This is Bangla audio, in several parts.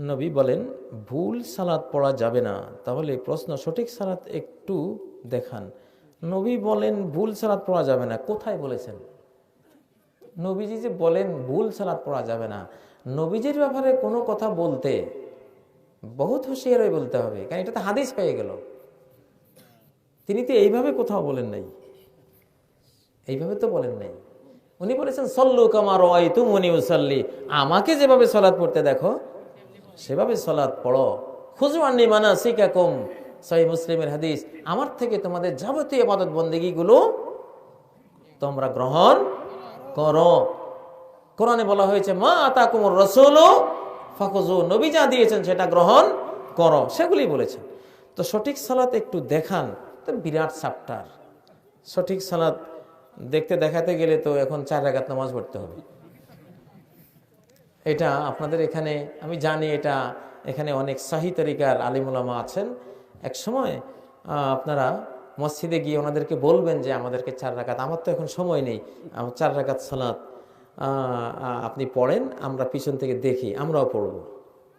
নবী বলেন, ভুল সালাত পড়া যাবে না। তাহলে প্রশ্ন, সঠিক সালাত একটু দেখান। নবী বলেন, ভুল সালাত পড়া যাবে না। কোথায় বলেছেন? নবীজি যে বলেন, ভুল সালাত পড়া যাবে না। নবীজির ব্যাপারে কোনো কথা বলতে বহুত হুঁশিয়ার বলতে হবে। কারণ এটা তো হাদিস পেয়ে গেল। তিনি তো এইভাবে কোথাও বলেন নাই। এইভাবে তো বলেন নাই। উনি বলেছেন, সল্লু কামার ওয়াই তুমনি উসাল্লি। আমাকে যেভাবে সলাদ পড়তে দেখো, সেভাবে সলাদ পড়ো। খুজওয়ান্নি মানা সিকাকুম সহি মুসলিমের হাদিস। আমার থেকে তোমাদের যাবতীয় ইবাদত বন্দেগীগুলো তোমরা গ্রহণ করো। কোরআনে বলা হয়েছে, মা আতা কুমর রসুল ফাকুজু নবী যা দিয়েছেন সেটা গ্রহণ করো। সেগুলি বলেছেন। তো সঠিক সালাত একটু দেখান, তো বিরাট সাপ্টার সঠিক সালাত দেখতে দেখাতে গেলে তো এখন চার রাগাত নামাজ পড়তে হবে। এটা আপনাদের এখানে, আমি জানি এটা এখানে অনেক সাহি তরিকার আলিমুলামা আছেন। এক সময় আপনারা মসজিদে গিয়ে ওনাদেরকে বলবেন যে আমাদেরকে চার রাকাত, আমার তো এখন সময় নেই, আমার চার রাকাত সালাত আপনি পড়েন, আমরা পিছন থেকে দেখি, আমরাও পড়ব।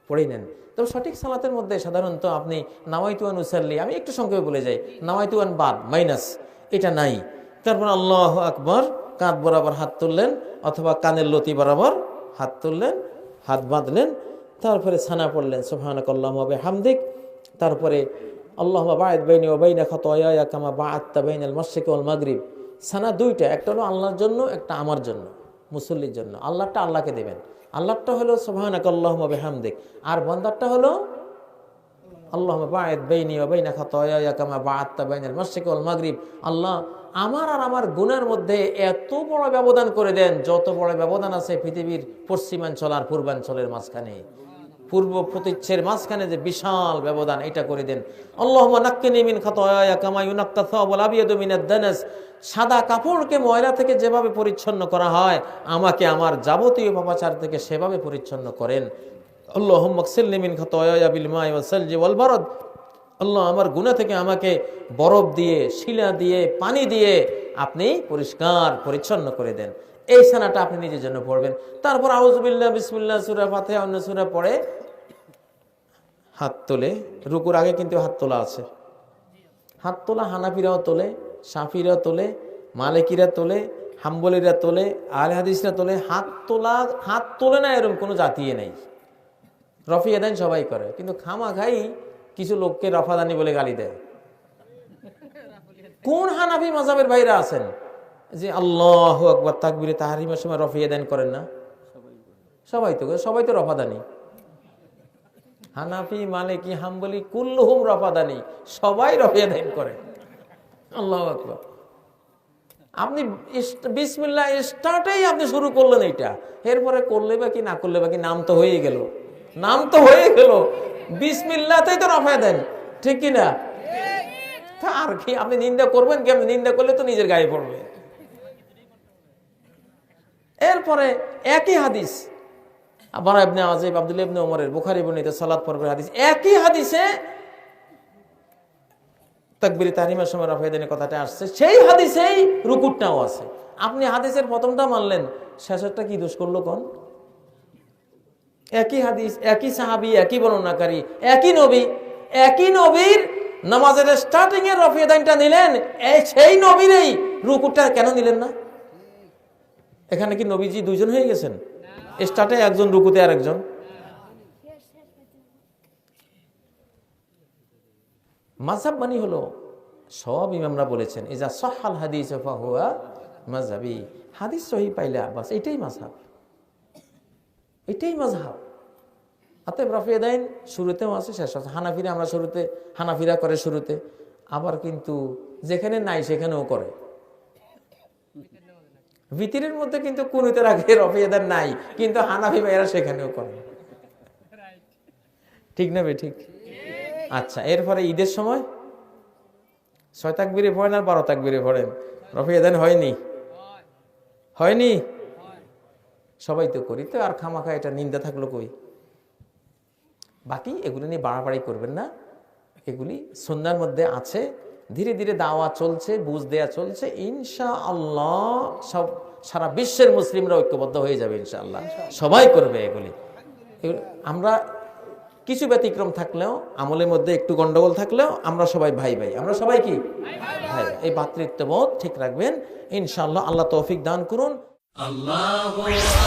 পড়েই নেন। তবে সঠিক সালাতের মধ্যে সাধারণত আপনি নাওয়াইতুয়ান উসাল্লি, আমি একটু সংক্ষেপে বলে যাই, নাওয়াইতুয়ান বাদ, মাইনাস, এটা নাই। তারপর আল্লাহ আকবর, কাঁধ বরাবর হাত তুললেন, অথবা কানের লতি বরাবর হাত তুললেন, হাত বাঁধলেন, তারপরে ছানা পড়লেন সোহানক আল্লাহ হামদিক তারপরে আল্লাহ বায়দ বাইনি ও বাইনা খতয়া কামা বা আত্মা বাইন আল মাগরিব। ছানা দুইটা, একটা হলো আল্লাহর জন্য, একটা আমার জন্য, মুসল্লির জন্য। আল্লাহটা আল্লাহকে দেবেন। আল্লাহটা হলো সোহানক আল্লাহ হামদিক আর বন্দারটা হলো আল্লাহ বায়দ বাইনি ও বাইনা খতয়া কামা বা আত্মা বাইন আল মাগরিব। আল্লাহ আমার আর আমার গুণের মধ্যে এত বড় ব্যবধান করে দেন, যত বড় ব্যবধান আছে পৃথিবীর পশ্চিমাঞ্চল আর পূর্বাঞ্চলের মাঝখানে। পূর্ব প্রতিচ্ছের মাঝখানে যে বিশাল ব্যবধান, এটা করে দেন। সাদা কাপড়কে ময়লা থেকে যেভাবে পরিচ্ছন্ন করা হয়, আমাকে আমার যাবতীয় পাপাচার থেকে সেভাবে পরিচ্ছন্ন করেন। আল্লাহ মকসিল্লি মিন খাতায়া বিল মাই ওয়াল সালজি ওয়াল বারদ। আল্লাহ আমার গুণা থেকে আমাকে বরফ দিয়ে, শিলা দিয়ে, পানি দিয়ে আপনি পরিষ্কার, পরিচ্ছন্ন করে দেন। এই সানাটা আপনি নিজের জন্য পড়বেন। তারপর আউজবিল্লা বিসমিল্লা সুরা ফাতে অন্য সুরা পড়ে হাত তোলে। রুকুর আগে কিন্তু হাত তোলা আছে। হাত তোলা, হানাফিরাও তোলে সাফিরা তোলে, মালিকিরা তোলে, হাম্বলিরা তোলে আল হাদিসরা তোলে। হাত তোলা, হাত তোলে না এরকম কোনো জাতিয়ে নেই। রফিয়া দেন সবাই করে। কিন্তু খামা খাই কিছু লোককে রফাদানি বলে গালি দেয়। কোন হানাফি মাজাবের বাইরে আছেন? যে আল্লাহ আকবর, তাকবিরে তাহারিমের সময় রফিয়া দেন করেন না? সবাই তো সবাই তো রফাদানি। হানাফি, মালিকি, হাম্বলি, কুল্লুহুম রফাদানি, সবাই রফিয়া দেন করে। আল্লাহ আকবর। আপনি বিসমিল্লা স্টার্টেই আপনি শুরু করলেন এইটা। এরপরে করলে বা কি না করলে বা কি নাম তো হয়ে গেল। নাম তো হয়ে গেল। বিসমিল্লাতেই তো রফা দেন, ঠিক কি না তা আর কি, আপনি নিন্দা করবেন কি? আপনি নিন্দা করলে তো নিজের গায়ে পড়বে। এরপরে একই হাদিস, আবার আপনি আজিব আব্দুল ইবনে ওমরের বুখারী বর্ণিত সালাত পর্বের হাদিস, একই হাদিসে তাকবির তারিমের সময় রফায়দানের কথাটা আসছে। সেই হাদিসেই রুকুরটাও আছে। আপনি হাদিসের প্রথমটা মানলেন, শেষেরটা কি দোষ করল কোন? একই হাদিস, একই সাহাবি, একই বর্ণনাকারী, একই নবী, একই নবীর নামাজের স্টার্টিং এর রফিয়াদানটা নিলেন সেই এই রুকুরটা কেন নিলেন না? এখানে কি নবীজি দুইজন হয়ে গেছেন? স্টার্টে একজন, রুকুতে আর একজন মাঝহাব মানি হলো সব ইমামরা বলেছেন ইজা সহাল হাদিস মাঝহাবি হাদিস সহি পাইলে, বাস এটাই মাঝহাব এটাই মাঝহাব অতএব রফিয়াদাইন শুরুতেও আছে, শেষ আছে। হানাফিরা আমরা শুরুতে, হানাফিরা করে শুরুতে। আবার কিন্তু যেখানে নাই সেখানেও করে। ভিতরের মধ্যে কিন্তু কুনুতের আগে রফিয়াদার নাই, কিন্তু হানাফি ভাইয়েরা সেখানেও করে। ঠিক না ঠিক? আচ্ছা এরপরে ঈদের সময়? ছয় তাকবিরে পড়েন আর বারো তাকবিরে পড়েন। রফিয়াদান হয়নি? হয়নি? সবাই তো করি। তো আর খামাখা এটা নিন্দা থাকল কই? বাকি এগুলো নিয়ে বাড়াবাড়ি করবেন না। এগুলি সন্ধ্যার মধ্যে আছে। ধীরে ধীরে দাওয়া চলছে, বুঝ দেয়া চলছে। ইনশা আল্লাহ সব সারা বিশ্বের মুসলিমরা ঐক্যবদ্ধ হয়ে যাবে ইনশাআল্লাহ। সবাই করবে এগুলি। আমরা কিছু ব্যতিক্রম থাকলেও, আমলের মধ্যে একটু গন্ডগোল থাকলেও আমরা সবাই ভাই ভাই। আমরা সবাই কি? ভাই। এই ভাতৃত্ববোধ ঠিক রাখবেন। ইনশাআল্লাহ আল্লাহ তৌফিক দান করুন। الله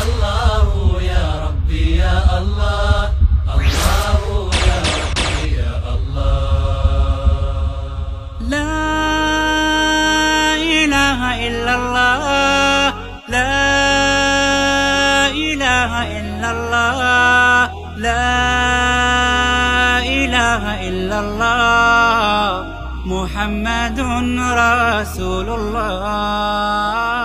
الله يا ربي يا الله. الله يا ربي يا الله. لا إله إلا الله. لا إله إلا الله. لا إله إلا الله. محمد رسول الله.